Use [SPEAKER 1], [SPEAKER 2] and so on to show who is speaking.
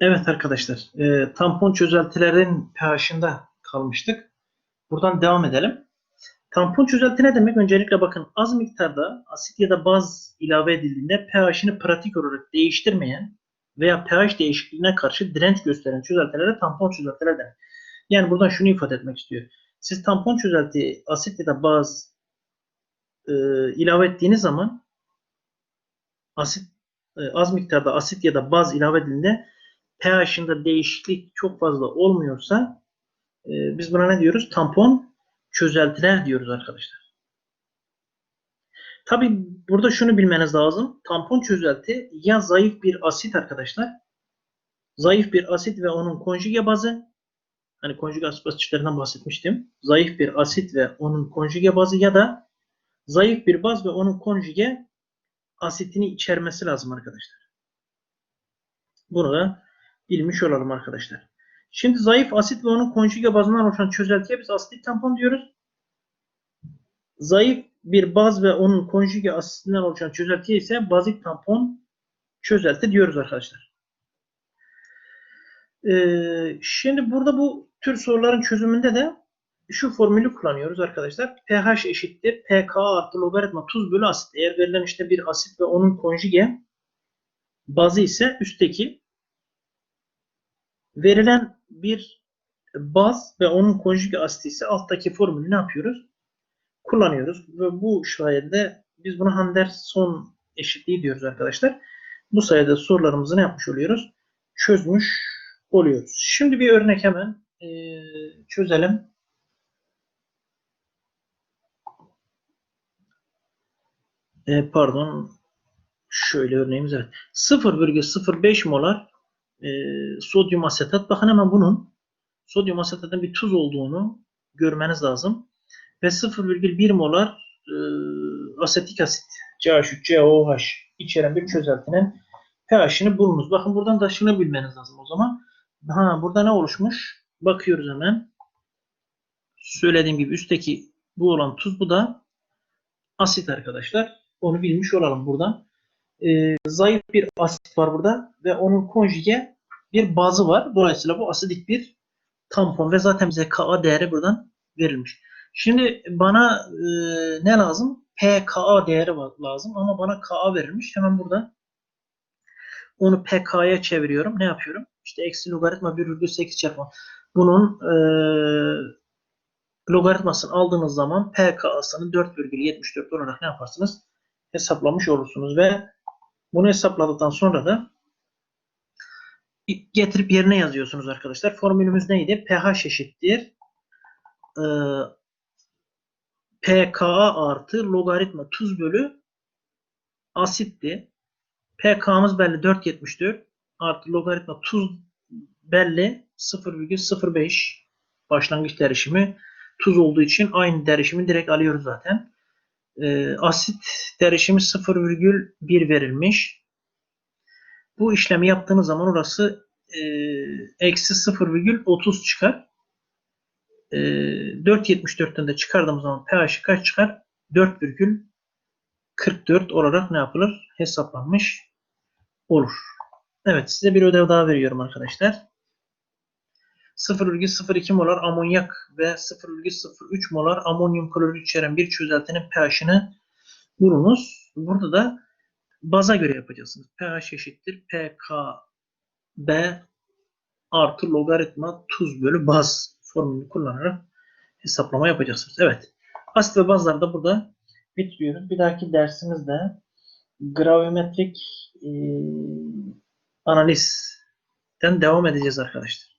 [SPEAKER 1] Evet arkadaşlar, e, tampon çözeltilerin pH'ında kalmıştık. Buradan devam edelim. Tampon çözelti ne demek? Öncelikle bakın az miktarda asit ya da baz ilave edildiğinde pH'ini pratik olarak değiştirmeyen veya pH değişikliğine karşı direnç gösteren çözeltilere tampon çözeltiler denir. Yani buradan şunu ifade etmek istiyor. Siz tampon çözelti asit ya da baz e, ilave ettiğiniz zaman asit e, az miktarda asit ya da baz ilave edildiğinde pH'inde değişiklik çok fazla olmuyorsa e, biz buna ne diyoruz? Tampon çözeltiler diyoruz arkadaşlar. Tabi burada şunu bilmeniz lazım. Tampon çözelti ya zayıf bir asit arkadaşlar. Zayıf bir asit ve onun konjüge bazı. Hani konjüge asit basınçlarından bahsetmiştim. Zayıf bir asit ve onun konjüge bazı ya da zayıf bir baz ve onun konjüge asitini içermesi lazım arkadaşlar. Bunu da bilmiş olalım arkadaşlar. Şimdi zayıf asit ve onun konjüge bazından oluşan çözeltiye biz asitik tampon diyoruz. Zayıf bir baz ve onun konjüge asitinden oluşan çözeltiye ise bazik tampon çözelti diyoruz arkadaşlar. Ee, şimdi burada bu tür soruların çözümünde de şu formülü kullanıyoruz arkadaşlar. pH eşittir pK artı logaritma tuz bölü asit. Eğer verilen işte bir asit ve onun konjüge bazı ise üstteki verilen bir baz ve onun konjüge asiti ise alttaki formülü ne yapıyoruz? Kullanıyoruz. Ve bu sayede biz buna Henderson eşitliği diyoruz arkadaşlar. Bu sayede sorularımızı ne yapmış oluyoruz? Çözmüş oluyoruz. Şimdi bir örnek hemen e, çözelim. E, pardon. Şöyle örneğimiz evet. 0,05 molar e, sodyum asetat. Bakın hemen bunun sodyum asetatın bir tuz olduğunu görmeniz lazım. Ve 0,1 molar e, asetik asit CH3, COOH içeren bir çözeltinin pH'ini bulunuz. Bakın buradan da şunu bilmeniz lazım o zaman. Ha, burada ne oluşmuş? Bakıyoruz hemen. Söylediğim gibi üstteki bu olan tuz bu da asit arkadaşlar. Onu bilmiş olalım buradan. Ee, zayıf bir asit var burada ve onun konjüge bir bazı var. Dolayısıyla bu asidik bir tampon ve zaten bize Ka değeri buradan verilmiş. Şimdi bana e, ne lazım? pKa değeri lazım ama bana Ka verilmiş. Hemen burada onu pK'ya çeviriyorum. Ne yapıyorum? İşte eksi logaritma 1,8 çarpı. Bunun e, logaritmasını aldığınız zaman pK'sını 4,74 olarak ne yaparsınız? Hesaplamış olursunuz ve bunu hesapladıktan sonra da getirip yerine yazıyorsunuz arkadaşlar. Formülümüz neydi? pH eşittir e, pKa artı logaritma tuz bölü asitti. pK'mız belli 4.74 artı logaritma tuz belli 0,05 başlangıç derişimi tuz olduğu için aynı derişimi direkt alıyoruz zaten. E, asit derişimi 0,1 verilmiş. Bu işlemi yaptığınız zaman orası e, eksi 0,30 çıkar. E, 4.74'ten de çıkardığımız zaman pH kaç çıkar? 4,44 olarak ne yapılır? Hesaplanmış olur. Evet size bir ödev daha veriyorum arkadaşlar. 0,02 molar amonyak ve 0,03 molar amonyum klorür içeren bir çözeltinin pH'ini bulunuz. Burada da baza göre yapacaksınız. pH eşittir pKb artı logaritma tuz bölü baz formülünü kullanarak hesaplama yapacaksınız. Evet. Asit ve bazları da burada bitiriyoruz. Bir dahaki dersimizde gravimetrik e, analizden devam edeceğiz arkadaşlar.